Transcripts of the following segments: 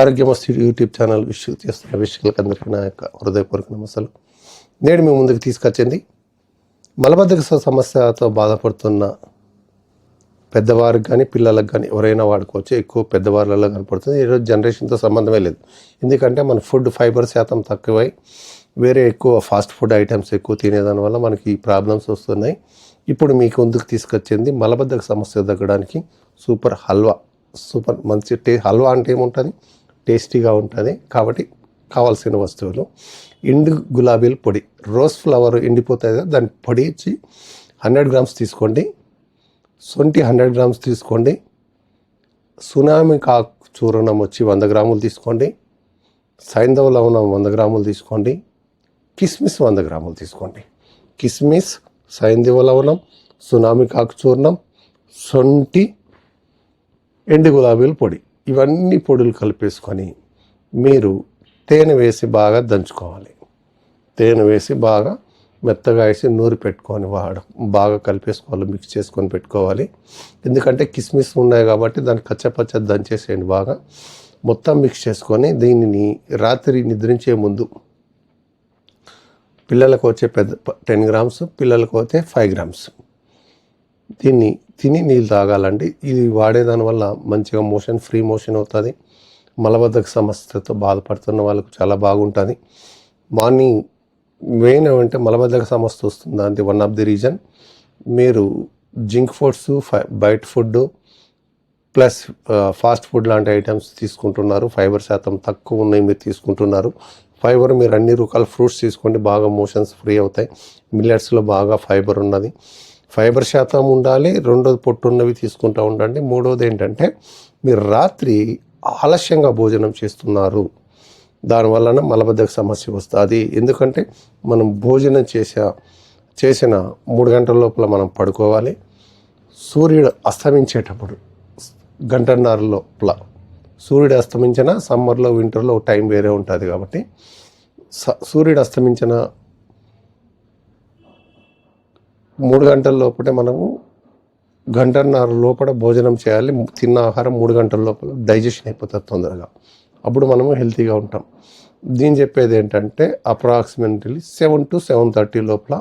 ఆరోగ్యమస్తు YouTube channel విషయం చేస్తున్న విషయాలకు అందరికీ నా యొక్క హృదయపూర్వక నమస్కారం నేడు మీ ముందుకు తీసుకొచ్చింది మలబద్ధక సమస్యతో బాధపడుతున్న పెద్దవారికి కానీ పిల్లలకు కానీ ఎవరైనా వాడుకోవచ్చు ఎక్కువ పెద్దవాళ్ళలో కనపడుతుంది. ఈరోజు జనరేషన్తో సంబంధమే లేదు. ఎందుకంటే మన ఫుడ్ ఫైబర్ శాతం తక్కువై వేరే ఎక్కువ ఫాస్ట్ ఫుడ్ ఐటమ్స్ ఎక్కువ తినేదాని వల్ల మనకి ప్రాబ్లమ్స్ వస్తున్నాయి. ఇప్పుడు మీకు ముందుకు తీసుకొచ్చింది మలబద్ధక సమస్య తగ్గడానికి సూపర్ హల్వా సూపర్ మంచి టే హల్వా అంటే ఏముంటుంది? టేస్టీగా ఉంటుంది. కాబట్టి కావాల్సిన వస్తువులు. ఎండు గులాబీల పొడి. రోజ్ ఫ్లవర్ ఎండిపోతుంది కదా దాని పొడి ఇచ్చి హండ్రెడ్ గ్రామ్స్ తీసుకోండి. సొంటి హండ్రెడ్ గ్రామ్స్ తీసుకోండి. సునామి కాకు చూర్ణం వచ్చి వంద గ్రాములు తీసుకోండి. సైంధవ లవణం వంద గ్రాములు తీసుకోండి. కిస్మిస్ వంద గ్రాములు తీసుకోండి. కిస్మిస్ సైంధవ లవణం సునామి కాకు చూర్ణం సొంటి ఎండు గులాబీల పొడి. ఇవన్నీ పొడులు కలిపేసుకొని మీరు తేనె వేసి బాగా దంచుకోవాలి. తేనె వేసి బాగా మెత్తగా వేసి నూరి పెట్టుకొని వాడ బాగా కలిపేసుకోవాలి మిక్స్ చేసుకొని పెట్టుకోవాలి. ఎందుకంటే కిస్మిస్ ఉన్నాయి కాబట్టి దాన్ని కచ్చపచ్చ దంచేసేయండి బాగా. మొత్తం మిక్స్ చేసుకొని దీనిని రాత్రి నిద్రించే ముందు పిల్లలకు వచ్చే పెద్ద టెన్ గ్రామ్స్ పిల్లలకు వచ్చే ఫైవ్ గ్రామ్స్ దీన్ని తిని నీళ్ళు తాగాలండి. ఇది వాడేదాని వల్ల మంచిగా మోషన్ ఫ్రీ మోషన్ అవుతుంది. మలబద్ధక సమస్యతో బాధపడుతున్న వాళ్ళకు చాలా బాగుంటుంది. మార్నింగ్ మెయిన్ ఏమంటే మలబద్ధక సమస్య వస్తుంది అంటే వన్ ఆఫ్ ది రీజన్. మీరు జింక్ ఫుడ్స్ బయట ఫుడ్ ప్లస్ ఫాస్ట్ ఫుడ్ లాంటి ఐటమ్స్ తీసుకుంటున్నారు. ఫైబర్ శాతం తక్కువ ఉన్నాయి మీరు తీసుకుంటున్నారు. ఫైబర్ మీరు అన్ని రకాల ఫ్రూట్స్ తీసుకోండి. బాగా మోషన్స్ ఫ్రీ అవుతాయి. మిల్లెట్స్లో బాగా ఫైబర్ ఉన్నది. ఫైబర్ శాతం ఉండాలి రెండోది పొట్టున్నవి తీసుకుంటూ ఉండండి మూడోది ఏంటంటే మీరు రాత్రి ఆలస్యంగా భోజనం చేస్తున్నారు. దానివలన మలబద్ధక సమస్య వస్తుంది. ఎందుకంటే మనం భోజనం చేసే చేసిన మూడు గంటల లోపల మనం పడుకోవాలి. సూర్యుడు అస్తమించేటప్పుడు గంటన్నర లోపల సూర్యుడు అస్తమించిన సమ్మర్లో వింటర్లో టైం వేరే ఉంటుంది కాబట్టి స- సూర్యుడు అస్తమించిన మూడు గంటల లోపలే మనము గంటన్నర లోపల భోజనం చేయాలి. తిన్న ఆహారం మూడు గంటల లోపల డైజెషన్ అయిపోతుంది తొందరగా. అప్పుడు మనము హెల్తీగా ఉంటాం. దీని చెప్పేది ఏంటంటే approximately seven to seven thirty లోపల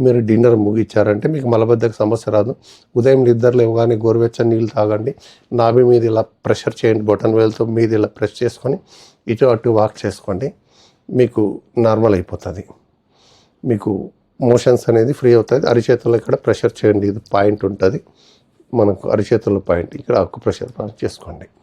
మీరు డిన్నర్ ముగించారంటే మీకు మలబద్ధక సమస్య రాదు. ఉదయం నిద్ర లేవగానే గోరువెచ్చని నీళ్ళు తాగండి. నాభి మీద ఇలా ప్రెషర్ చేయండి. బొటన్ వేలతో మీద ఇలా ప్రెస్ చేసుకొని ఇటు అటు వాక్ చేసుకోండి. మీకు నార్మల్ అయిపోతుంది. మీకు మోషన్స్ అనేది ఫ్రీ అవుతుంది అరిచేతుల్లో ఇక్కడ ప్రెషర్ చేయండి. ఇది పాయింట్ ఉంటుంది. మనకు అరిచేతుల్లో పాయింట్. ఇక్కడ అక్కు ప్రెషర్ పాయింట్ చేసుకోండి.